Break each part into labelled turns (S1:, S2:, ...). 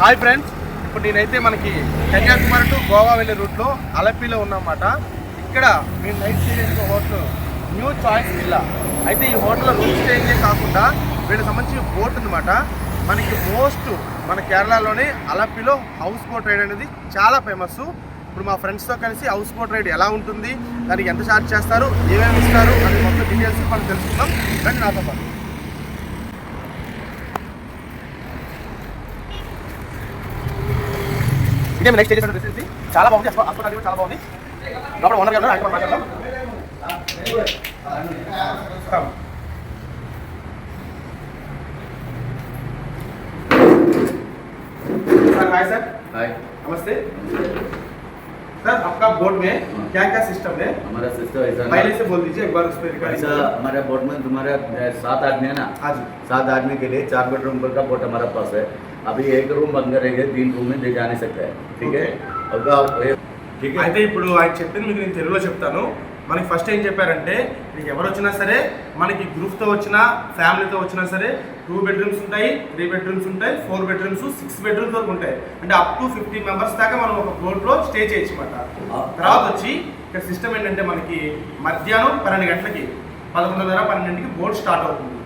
S1: Hi friends. ఇప్పుడు నేనైతే మనకి కన్యాకుమారి టు గోవా వెళ్ళే రూట్లో అలపిలో ఉన్నమాట ఇక్కడ మీరు నైట్ స్టే చేసిన హోటల్ న్యూ చాయిస్ విల్లా అయితే ఈ హోటల్లో రూమ్ స్టేయింగే కాకుండా వీళ్ళకి సంబంధించి బోట్ ఉందన్నమాట. మనకి మోస్ట్ మన కేరళలోనే అలపిలో హౌస్ బోట్ రైడ్ అనేది చాలా ఫేమస్ ఇప్పుడు మా ఫ్రెండ్స్తో కలిసి హౌస్ బోట్ రైడ్ ఎలా ఉంటుంది దానికి ఎంత ఛార్జ్ చేస్తారు ఏమేమి ఇస్తారు అని మొత్తం డీటెయిల్స్ మనం తెలుసుకుందాం. రండి నాతో పాటు. ఇదే నెక్స్ట్ స్టేజ్ రెసిడెన్సీ చాలా బాగుంది అసలు హాస్పిటల్ కూడా చాలా బాగుంది లోపల ఓనర్ గారు ఆయన కూడా మాట్లాడదాం सर हाय सर
S2: हाय
S1: नमस्ते सर आपका बोर्ड में क्या क्या सिस्टम है
S2: हमारा सिस्टम ऐसा ना-
S1: पहले से बोल दीजिए एक बार उस पर
S2: ऐसा
S1: रिकॉर्डिंग
S2: हमारे बोट में तुम्हारे अ, सात आदमी है ना
S1: हाँ जी
S2: सात आदमी के लिए चार बेडरूम पर का बोट हमारे पास है అవి ఏక రూమ్ బంద్ కరేగే దీని రూమ్ నుంచి జాని సక్తాయి ఠీక్ ఒక
S1: అయితే ఇప్పుడు ఆయన చెప్పింది మీకు నేను తెలుగులో చెప్తాను. మనకి ఫస్ట్ ఏం చెప్పారంటే మీకు ఎవరు వచ్చినా సరే మనకి గ్రూప్తో వచ్చినా ఫ్యామిలీతో వచ్చినా సరే టూ బెడ్రూమ్స్ ఉంటాయి త్రీ బెడ్రూమ్స్ ఉంటాయి ఫోర్ బెడ్రూమ్స్ సిక్స్ బెడ్రూమ్స్ వరకు ఉంటాయి. అంటే అప్ టు ఫిఫ్టీ మెంబర్స్ దాకా మనం ఒక ఫ్లోర్లో స్టే చేయొచ్చు అన్నమాట. తర్వాత వచ్చి ఇక్కడ సిస్టమ్ ఏంటంటే మనకి మధ్యాహ్నం పన్నెండు గంటలకి పదకొండున్నర పన్నెండింటికి బోర్డు స్టార్ట్ అవుతుంది.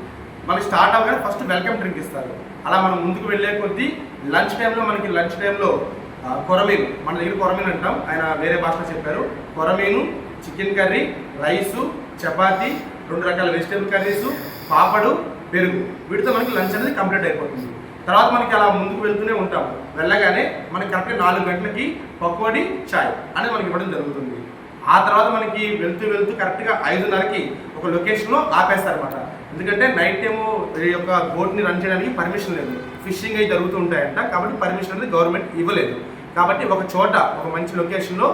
S1: మనకి స్టార్ట్ అవ్వగానే ఫస్ట్ వెల్కమ్ డ్రింక్ ఇస్తారు. అలా మనం ముందుకు వెళ్ళే కొద్దీ లంచ్ టైంలో మనకి లంచ్ టైంలో కొరమీను మన దగ్గర కొరమీను అంటాం. ఆయన వేరే భాషలో చెప్పారు. కొరమీను చికెన్ కర్రీ రైసు చపాతి రెండు రకాల వెజిటేబుల్ కర్రీస్ పాపడు పెరుగు. వీటితో మనకి లంచ్ అనేది కంప్లీట్ అయిపోతుంది. తర్వాత మనకి అలా ముందుకు వెళ్తూనే ఉంటాం వెళ్ళగానే మనకి కరెక్ట్గా నాలుగు గంటలకి పకోడీ చాయ్ అనేది మనకి ఇవ్వడం జరుగుతుంది. ఆ తర్వాత మనకి వెళ్తూ వెళ్తూ కరెక్ట్గా ఐదున్నరకి ఒక లొకేషన్లో ఆపేస్తారనమాట ఎందుకంటే నైట్ టైము ఈ యొక్క బోట్ని రన్ చేయడానికి పర్మిషన్ లేదు. ఫిషింగ్ అవి జరుగుతూ ఉంటాయంట. కాబట్టి పర్మిషన్ అనేది గవర్నమెంట్ ఇవ్వలేదు. కాబట్టి ఒక చోట ఒక మంచి లొకేషన్లో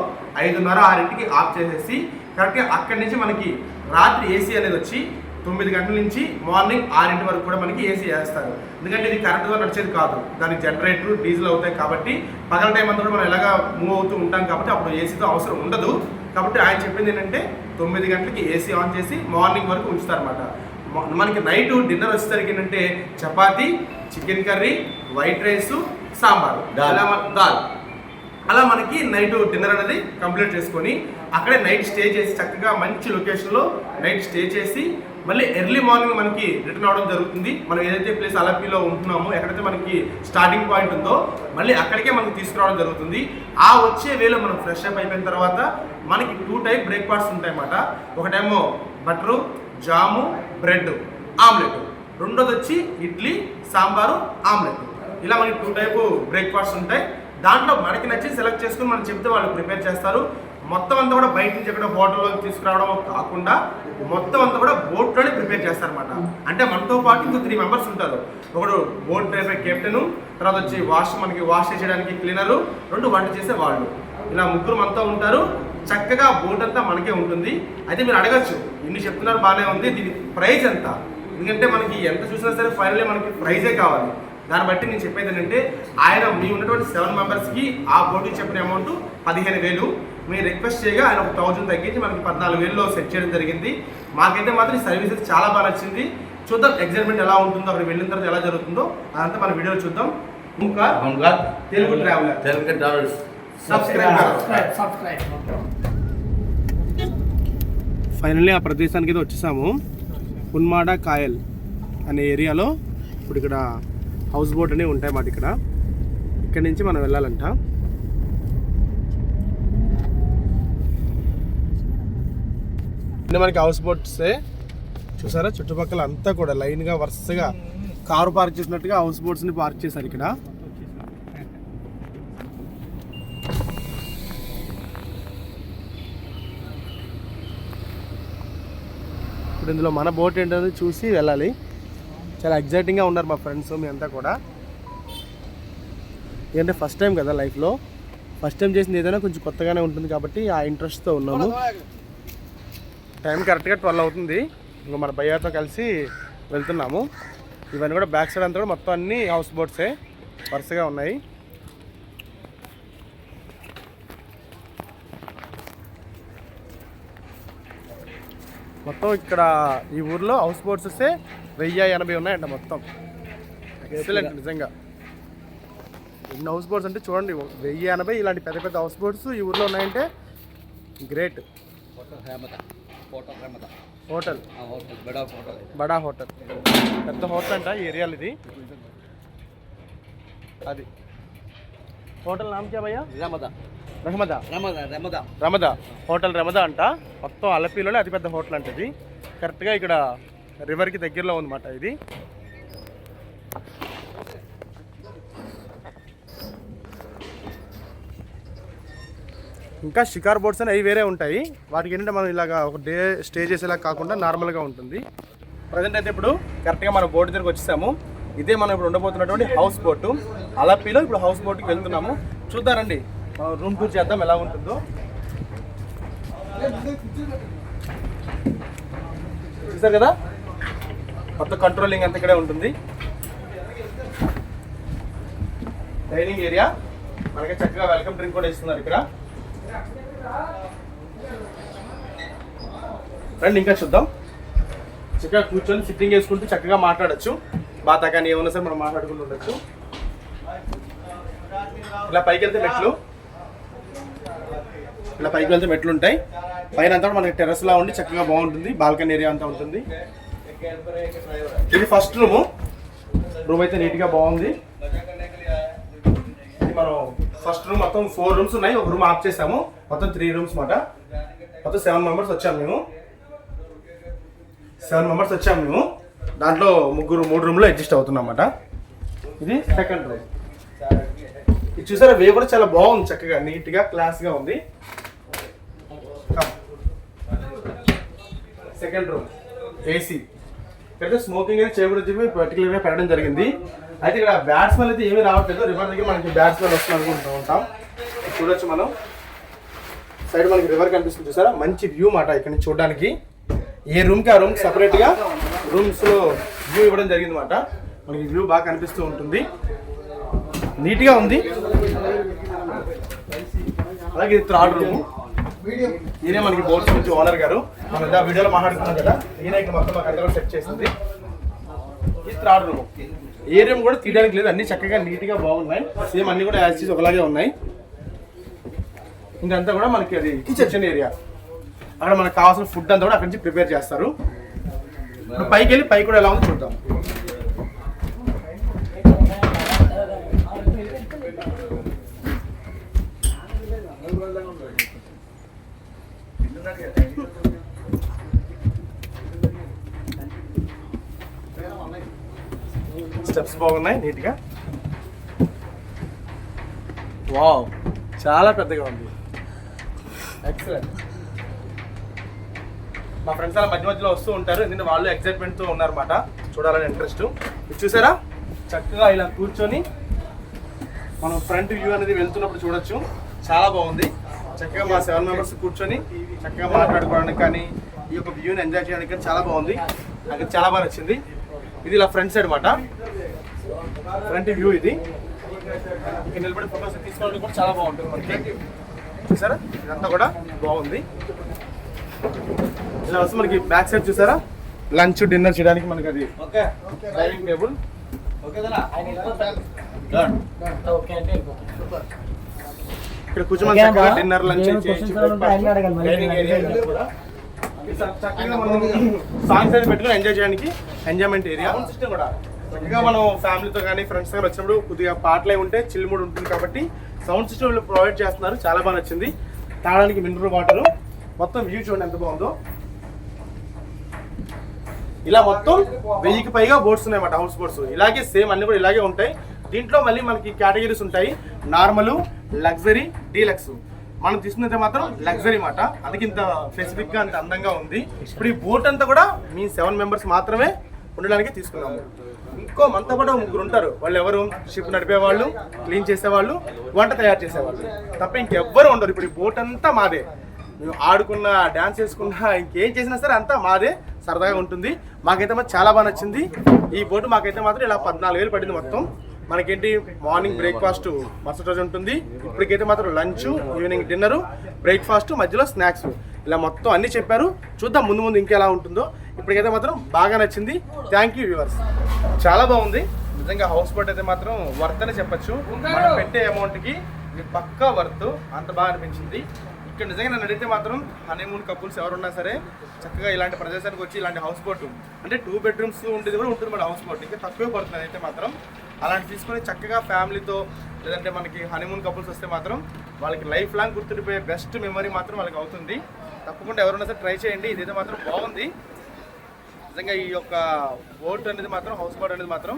S1: ఐదున్నర ఆరింటికి ఆఫ్ చేసేసి కరెక్ట్గా అక్కడి నుంచి మనకి రాత్రి ఏసీ అనేది వచ్చి తొమ్మిది గంటల నుంచి మార్నింగ్ ఆరింటి వరకు కూడా మనకి ఏసీ వేస్తారు. ఎందుకంటే ఇది కరెంట్గా నడిచేది కాదు. దానికి జనరేటర్ డీజిల్ అవుతాయి కాబట్టి పగల టైం అంతా కూడా మనం ఎలాగా మూవ్ అవుతూ ఉంటాం కాబట్టి అప్పుడు ఏసీతో అవసరం ఉండదు. కాబట్టి ఆయన చెప్పింది ఏంటంటే తొమ్మిది గంటలకి ఏసీ ఆన్ చేసి మార్నింగ్ వరకు ఉంచుతారన్నమాట. మ- మనకి నైట్ డిన్నర్ వచ్చేసరికి ఏంటంటే chapati chicken curry white rice sambar.
S2: Dal.
S1: అలా మనకి నైట్ డిన్నర్ అనేది కంప్లీట్ చేసుకొని అక్కడే నైట్ స్టే చేసి చక్కగా మంచి లొకేషన్లో నైట్ స్టే చేసి మళ్ళీ ఎర్లీ మార్నింగ్ మనకి రిటర్న్ అవడం జరుగుతుంది. మనం ఏదైతే ప్లేస్ అలపీలో ఉంటున్నామో ఎక్కడైతే మనకి స్టార్టింగ్ పాయింట్ ఉందో మళ్ళీ అక్కడికే మనకి తీసుకురావడం జరుగుతుంది. ఆ వచ్చే వేలో మనం ఫ్రెష్ అప్ అయిపోయిన తర్వాత మనకి టూ టైప్ బ్రేక్ఫాస్ట్ ఉంటాయన్నమాట. ఒకటేమో బటరు జాము బ్రెడ్ ఆమ్లెట్ రెండోది వచ్చి ఇడ్లీ సాంబారు ఆమ్లెట్ ఇలా మనకి టూ టైపు బ్రేక్ఫాస్ట్ ఉంటాయి. దాంట్లో మనకి నచ్చి సెలెక్ట్ చేసుకుని మనం చెప్తే వాళ్ళు ప్రిపేర్ చేస్తారు. మొత్తం అంతా కూడా బయట నుంచి ఎక్కడ హోటల్లో తీసుకురావడం కాకుండా మొత్తం అంతా కూడా బోట్లోనే ప్రిపేర్ చేస్తారనమాట అంటే మనతో పాటు ఇంకో త్రీ మెంబర్స్ ఉంటారు. ఒకడు బోట్ డ్రైవర్ కెప్టెన్ తర్వాత వచ్చి వాష్ మనకి వాష్ చేసేయడానికి క్లీనరు రెండు వంట చేసే వాళ్ళు. ఇలా ముగ్గురు మనతో ఉంటారు. చక్కగా బోట్ అంతా మనకే ఉంటుంది. అయితే మీరు అడగచ్చు ఇన్ని చెప్తున్నారు బాగానే ఉంది దీని ప్రైజ్ ఎంత? ఎందుకంటే మనకి ఎంత చూసినా సరే ఫైనల్లీ మనకి ప్రైజే కావాలి. దాన్ని బట్టి నేను చెప్పేది ఏంటంటే ఆయన మీ ఉన్నటువంటి సెవెన్ మెంబర్స్కి ఆ బోర్డుకి చెప్పిన అమౌంట్ పదిహేను వేలు. మీరు రిక్వెస్ట్ చేయగా ఆయన ఒక థౌజండ్ తగ్గించి మనకి పద్నాలుగు వేలలో సెట్ చేయడం జరిగింది. మాకైతే మాత్రం ఈ సర్వీస్ అయితే చాలా బాగా నచ్చింది. చూద్దాం ఎగ్జైట్మెంట్ ఎలా ఉంటుందో అక్కడ వెళ్ళిన తర్వాత ఎలా జరుగుతుందో. అదంతా మన వీడియోలో చూద్దాం. ఇంకా తెలుగు ఫైనల్లీ ఆ ప్రదేశానికి అయితే వచ్చేసాము. పున్మాడ కాయల్ అనే ఏరియాలో. ఇప్పుడు ఇక్కడ హౌస్ బోట్ అనేవి ఉంటాయి మాట ఇక్కడ. ఇక్కడ నుంచి మనం వెళ్ళాలంట. ఇది మనకి హౌస్ బోట్సే చూసారా? చుట్టుపక్కల అంతా కూడా లైన్గా వరుసగా కారు పార్క్ చేసినట్టుగా హౌస్ బోట్స్ని పార్క్ చేశారు ఇక్కడ. ఇప్పుడు ఇందులో మన బోట్ ఏంటనేది చూసి వెళ్ళాలి. చాలా ఎగ్జైటింగ్గా ఉన్నారు మా ఫ్రెండ్స్ మీ అంతా కూడా. ఏంటంటే ఫస్ట్ టైం కదా లైఫ్లో ఫస్ట్ టైం చేసింది ఏదైనా కొంచెం కొత్తగానే ఉంటుంది కాబట్టి ఆ ఇంట్రెస్ట్తో ఉన్నాము. టైం కరెక్ట్గా ట్వెల్వ్ అవుతుంది. ఇంకా మన భయ్యాతో కలిసి వెళ్తున్నాము. ఇవన్నీ కూడా బ్యాక్ సైడ్ అంతా కూడా మొత్తం అన్ని హౌస్ బోట్సే వరుసగా ఉన్నాయి. మొత్తం ఇక్కడ ఈ ఊర్లో హౌస్ బోట్స్ వస్తే వెయ్యి ఎనభై ఉన్నాయంట మొత్తం. ఎక్సలెంట్ నిజంగా. ఎన్ని హౌస్ బోట్స్ అంటే చూడండి వెయ్యి ఎనభై ఇలాంటి పెద్ద పెద్ద హౌస్ బోట్స్ ఈ ఊర్లో ఉన్నాయంటే గ్రేట్ హోటల్?
S2: Hotel hotel.
S1: బడా హోటల్. పెద్ద హోటల్ అంట ఈ ఏరియాలో ఇది? అది. హోటల్ నామ్ Ramada.
S2: Ramada Ramada.
S1: Ramada. Hotel Ramada అంట. మొత్తం అలపీలోనే అతిపెద్ద హోటల్ అంట ఇది. కరెక్ట్గా ఇక్కడ రివర్కి దగ్గరలో ఉందన్నమాట ఇది. ఇంకా షికార్ బోట్స్ అని అవి వేరే ఉంటాయి. వాటికి ఏంటంటే మనం ఇలాగా ఒక డే స్టే చేసేలా కాకుండా నార్మల్గా ఉంటుంది. ప్రజెంట్ అయితే ఇప్పుడు కరెక్ట్గా మన బోట్ దగ్గరకు వచ్చేసాము. ఇదే మనం ఇప్పుడు ఉండబోతున్నటువంటి హౌస్ బోట్ అలపిలో ఇప్పుడు హౌస్ బోట్కి వెళ్తున్నాము. చూద్దారండి. మనం రూమ్ టూర్ చేద్దాం ఎలా ఉంటుందో. చూసారు కదా? మొత్తం కంట్రోలింగ్ అంతా ఇక్కడే ఉంటుంది. Dining area. మనకి చక్కగా వెల్కమ్ డ్రింక్ కూడా ఇస్తున్నారు ఇక్కడ. రండి ఇంకా చూద్దాం. చక్కగా కూర్చొని సిట్టింగ్ వేసుకుంటూ చక్కగా మాట్లాడొచ్చు. బాతా కానీ ఏమన్నా సరే మనం మాట్లాడుకుంటూ ఉండొచ్చు. ఇలా పైకి వెళ్తే మెట్లు. ఇలా పైకి వెళ్తే మెట్లు ఉంటాయి. పైన అంతా మనకి టెర్రస్ లా ఉండి చక్కగా బాగుంటుంది. బాల్కనీ ఏరియా అంతా ఉంటుంది. ఇది ఫస్ట్ రూమ్ రూమ్ అయితే నీట్గా బాగుంది. ఇది మనం ఫస్ట్ రూమ్ మొత్తం ఫోర్ రూమ్స్ ఉన్నాయి. ఒక రూమ్ ఆఫ్ చేసాము మొత్తం త్రీ రూమ్స్ మాట మొత్తం సెవెన్ మెంబర్స్ వచ్చాము మేము. సెవెన్ మెంబర్స్ వచ్చాము మేము. దాంట్లో ముగ్గురు మూడు రూమ్లో అడ్జస్ట్ అవుతున్నాం ఇది సెకండ్ రూమ్. ఇది చూసారా? వే కూడా చాలా బాగుంది చక్కగా. నీట్గా క్లాస్గా ఉంది. Second room. ఏసీ ఇక్కడ స్మోకింగ్ అనేది చేయకూడదు చెప్పి పర్టికులర్గా పెట్టడం జరిగింది. అయితే ఇక్కడ బ్యాట్స్మెన్ అయితే ఏమీ రావట్లేదు. రివర్ దగ్గర మనకి బ్యాట్స్మెన్ వస్తుంది అనుకుంటూ ఉంటాం. చూడొచ్చు మనం. సైడ్ మనకి రివర్ కనిపిస్తుంది చూసారా? మంచి వ్యూ మాట ఇక్కడ నుంచి చూడడానికి. ఏ రూమ్కి ఆ రూమ్కి సపరేట్గా రూమ్స్లో వ్యూ ఇవ్వడం జరిగింది మాట. మనకి వ్యూ బాగా కనిపిస్తూ ఉంటుంది. నీట్గా ఉంది. అలాగే ఇది థర్డ్ రూమ్ ఈయనే మనకి బోర్డ్స్ నుంచి ఓనర్ గారు. మనం వీడియోలో మాట్లాడుకున్నాం కదా. ఈయన ఇక్కడ మొత్తం మాకు అందరూ సెట్ చేసింది. ఇది థర్డ్ రూమ్ ఏరియా కూడా తీయడానికి లేదు. అన్ని చక్కగా నీట్గా బాగున్నాయి. సేమ్ అన్ని కూడా యాసిస్ ఒకలాగే ఉన్నాయి. ఇంకంతా కూడా మనకి అది కిచెన్ ఏరియా అక్కడ మనకు కావాల్సిన ఫుడ్ అంతా కూడా అక్కడి నుంచి ప్రిపేర్ చేస్తారు. పైకి వెళ్ళి పైకి కూడా ఎలా ఉందో చూద్దాం. స్టెప్స్ బాగున్నాయి నీట్గా. వావ్ చాలా పెద్దగా ఉంది. ఎక్సలెంట్ మా ఫ్రెండ్స్ అలా మధ్య మధ్యలో వస్తూ ఉంటారు ఎందుకంటే వాళ్ళు ఎక్సైట్మెంట్తో ఉన్నారన్నమాట. చూడాలని ఇంట్రెస్ట్ ఇది చూసారా? చక్కగా ఇలా కూర్చొని మనం ఫ్రంట్ వ్యూ అనేది వెళ్తున్నప్పుడు చూడొచ్చు. చాలా బాగుంది. చక్కగా మా సెవెన్ మెంబర్స్ కూర్చొని చక్కగా మాట్లాడుకోవడానికి కానీ ఈ యొక్క వ్యూని ఎంజాయ్ చేయడానికి కానీ చాలా బాగుంది. నాకు చాలా బాగా నచ్చింది. ఇది ఇలా ఫ్రంట్ సైడ్ అన్నమాట. ఫ్రంట్ వ్యూ ఇది. ఇక్కడ నిలబడి ఫోటోస్ తీసుకోవడం కూడా చాలా బాగుంటుంది మనకి. చూసారా? ఇదంతా కూడా బాగుంది. ఇలా వస్తే మనకి బ్యాక్ సైడ్ చూసారా? లంచ్ డిన్నర్ చేయడానికి మనకి అది డైనింగ్ టేబుల్ ఇక్కడ
S3: కూర్చోమని
S1: డిన్నర్ లంచ్ ఏరియా కూడా. సాంగ్స్ అనేది పెట్టుకుని ఎంజాయ్ చేయడానికి ఎంజాయ్మెంట్ ఏరియా కూడా. చక్కగా మనం ఫ్యామిలీతో కానీ ఫ్రెండ్స్ కానీ వచ్చినప్పుడు కొద్దిగా పాటలే ఉంటే చిల్ మూడ్ ఉంటుంది కాబట్టి సౌండ్ సిస్టమ్ ప్రొవైడ్ చేస్తున్నారు. చాలా బాగా నచ్చింది. తాగడానికి మినరల్ వాటర్ మొత్తం వ్యూ చూడండి ఎంత బాగుందో. ఇలా మొత్తం వెయ్యికి పైగా బోట్స్ ఉన్నాయన్నమాట హౌస్ బోట్స్ ఇలాగే సేమ్ అన్ని కూడా ఇలాగే ఉంటాయి. దీంట్లో మళ్ళీ మనకి కేటగిరీస్ ఉంటాయి. నార్మల్ లగ్జరీ డీలక్స్ మనం తీసుకున్నది మాత్రం లగ్జరీ మాట అందుకే ఇంత స్పెసిఫిక్గా అంత అందంగా ఉంది. ఇప్పుడు ఈ బోట్ అంతా కూడా మీ సెవెన్ మెంబర్స్ మాత్రమే ఉండడానికి తీసుకున్నాము. ఇంకో మనతో పాటు ముగ్గురు ఉంటారు. వాళ్ళు ఎవరు షిప్ నడిపే వాళ్ళు క్లీన్ చేసేవాళ్ళు వంట తయారు చేసేవాళ్ళు. తప్ప ఇంకెవ్వరు ఉండరు. ఇప్పుడు ఈ బోట్ అంతా మాదే. మేము ఆడుకున్నా డ్యాన్స్ చేసుకున్నా ఇంకేం చేసినా సరే అంతా మాదే. సరదాగా ఉంటుంది. మాకైతే మాత్రం చాలా బాగా నచ్చింది. ఈ బోటు మాకైతే మాత్రం ఇలా పద్నాలుగు వేలు పడింది మొత్తం. మనకేంటి? మార్నింగ్ బ్రేక్ఫాస్ట్ మరుసటి రోజు ఉంటుంది. ఇప్పటికైతే మాత్రం లంచ్ ఈవినింగ్ డిన్నర్ బ్రేక్ఫాస్ట్ మధ్యలో స్నాక్స్. ఇలా మొత్తం అన్ని చెప్పారు. చూద్దాం ముందు ముందు ఇంకెలా ఉంటుందో. ఇప్పటికైతే మాత్రం బాగా నచ్చింది. థ్యాంక్ యూ వ్యూవర్స్ చాలా బాగుంది. నిజంగా హౌస్ బోట్ అయితే మాత్రం వర్త్ అని చెప్పొచ్చు. మనం పెట్టే అమౌంట్కి ఇది పక్కా వర్త్ అంత బాగా అనిపించింది. ఇక్కడ నిజంగా నన్ను అడిగితే మాత్రం హనీమూన్ కపుల్స్ ఎవరున్నా సరే చక్కగా ఇలాంటి ప్రదేశానికి వచ్చి ఇలాంటి హౌస్ బోట్ అంటే టూ బెడ్రూమ్స్ ఉండేది కూడా ఉంటుంది మన హౌస్ బోట్ ఇంకా తక్కువే పడుతుంది అయితే మాత్రం. అలాంటి తీసుకొని చక్కగా ఫ్యామిలీతో లేదంటే మనకి హనీమూన్ కపుల్స్ వస్తే మాత్రం వాళ్ళకి లైఫ్ లాంగ్ గుర్తుండిపోయే బెస్ట్ మెమరీ మాత్రం వాళ్ళకి అవుతుంది. తప్పకుండా ఎవరైనా సరే ట్రై చేయండి. ఇదైతే మాత్రం బాగుంది. నిజంగా ఈ యొక్క బోట్ అనేది మాత్రం హౌస్ బోట్ అనేది మాత్రం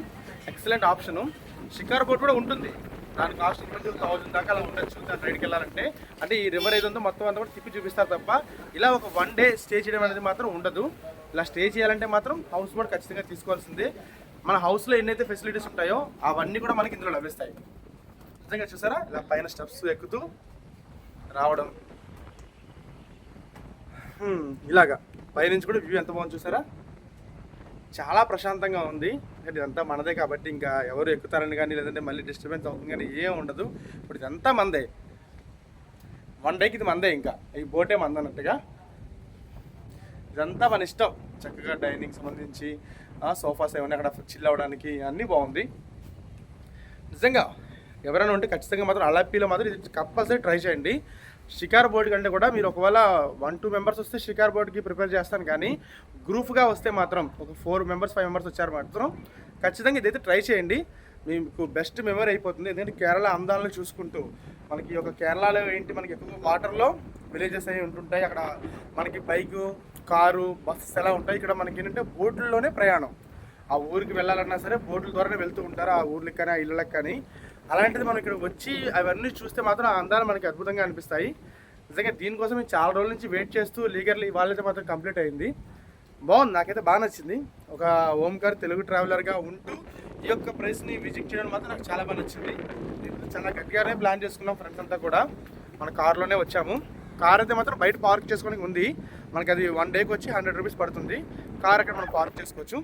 S1: ఎక్సలెంట్ ఆప్షన్ షికార్ బోట్ కూడా ఉంటుంది. దాని కాస్ట్ ట్వంటీ థౌసండ్ దాకా అలా ఉండొచ్చు. దాని రైడ్కి వెళ్ళాలంటే. అంటే ఈ రివర్ ఏదో ఉందో మొత్తం అంతా కూడా తిప్పి చూపిస్తారు తప్ప ఇలా ఒక వన్ డే స్టే చేయడం అనేది మాత్రం ఉండదు. ఇలా స్టే చేయాలంటే మాత్రం హౌస్ బోట్ ఖచ్చితంగా తీసుకోవాల్సిందే. మన హౌస్లో ఎన్నైతే ఫెసిలిటీస్ ఉంటాయో అవన్నీ కూడా మనకి ఇందులో లభిస్తాయి. నిజంగా చూసారా? ఇలా పైన స్టెప్స్ ఎక్కుతూ రావడం. ఇలాగా. పైనుంచి కూడా వ్యూ ఎంత బాగుంది చూసారా? చాలా ప్రశాంతంగా ఉంది. అంటే ఇదంతా మనదే కాబట్టి ఇంకా ఎవరు ఎక్కుతారని కానీ లేదంటే మళ్ళీ డిస్టర్బెన్స్ అవుతుంది కానీ ఏం ఉండదు. ఇప్పుడు ఇదంతా మందే. వన్ డేకి ఇది మందే ఇంకా. ఈ బోటే మందన్నట్టుగా ఇదంతా మన ఇష్టం. చక్కగా డైనింగ్ సంబంధించి సోఫాస్ ఏమైనా అక్కడ చిల్ అవ్వడానికి అన్నీ బాగుంది. నిజంగా ఎవరైనా ఉంటే ఖచ్చితంగా మాత్రం అలప్పీలో మాత్రం ఇది కంపల్సరీ ట్రై చేయండి. షికార్ బోర్డ్ కంటే కూడా మీరు ఒకవేళ వన్ టూ మెంబర్స్ వస్తే షికార్ బోర్డ్కి ప్రిపేర్ చేస్తాను కానీ గ్రూప్గా వస్తే మాత్రం ఒక ఫోర్ మెంబర్స్ ఫైవ్ మెంబర్స్ వచ్చారు మాత్రం ఖచ్చితంగా ఇదైతే ట్రై చేయండి. మీకు బెస్ట్ మెమరీ అయిపోతుంది. ఎందుకంటే కేరళ అందాలను చూసుకుంటూ మనకి ఈ యొక్క కేరళలో ఏంటి మనకి ఎక్కువ వాటర్లో విలేజెస్ అవి ఉంటుంటాయి. అక్కడ మనకి బైకు కారు బస్సెస్ ఎలా ఉంటాయి. ఇక్కడ మనకి ఏంటంటే బోట్లలోనే ప్రయాణం. ఆ ఊరికి వెళ్ళాలన్నా సరే బోట్ల ద్వారానే వెళ్తూ ఉంటారు. ఆ ఊర్లకు కానీ ఆ ఇళ్ళకి కానీ. అలాంటిది మనం ఇక్కడ వచ్చి అవన్నీ చూస్తే మాత్రం అందాలు మనకి అద్భుతంగా అనిపిస్తాయి. నిజంగా దీనికోసం మేము చాలా రోజుల నుంచి వెయిట్ చేస్తూ లీగర్లీ ఇవాళైతే మాత్రం కంప్లీట్ అయింది. బాగుంది. నాకైతే బాగా నచ్చింది. ఒక ఓంకార్ తెలుగు ట్రావెలర్గా ఉంటూ ఈ యొక్క ప్రైస్ని విజిట్ చేయడం మాత్రం నాకు చాలా బాగా నచ్చింది. చాలా గట్టిగానే ప్లాన్ చేసుకున్నాం ఫ్రెండ్స్ అంతా కూడా. మన కారులోనే వచ్చాము. కార్ అయితే మాత్రం బయట పార్క్ చేసుకోవడానికి ఉంది. మనకి అది వన్ డేకి వచ్చి హండ్రెడ్ రూపీస్ పడుతుంది. కార్ అక్కడ మనం పార్క్ చేసుకోవచ్చు.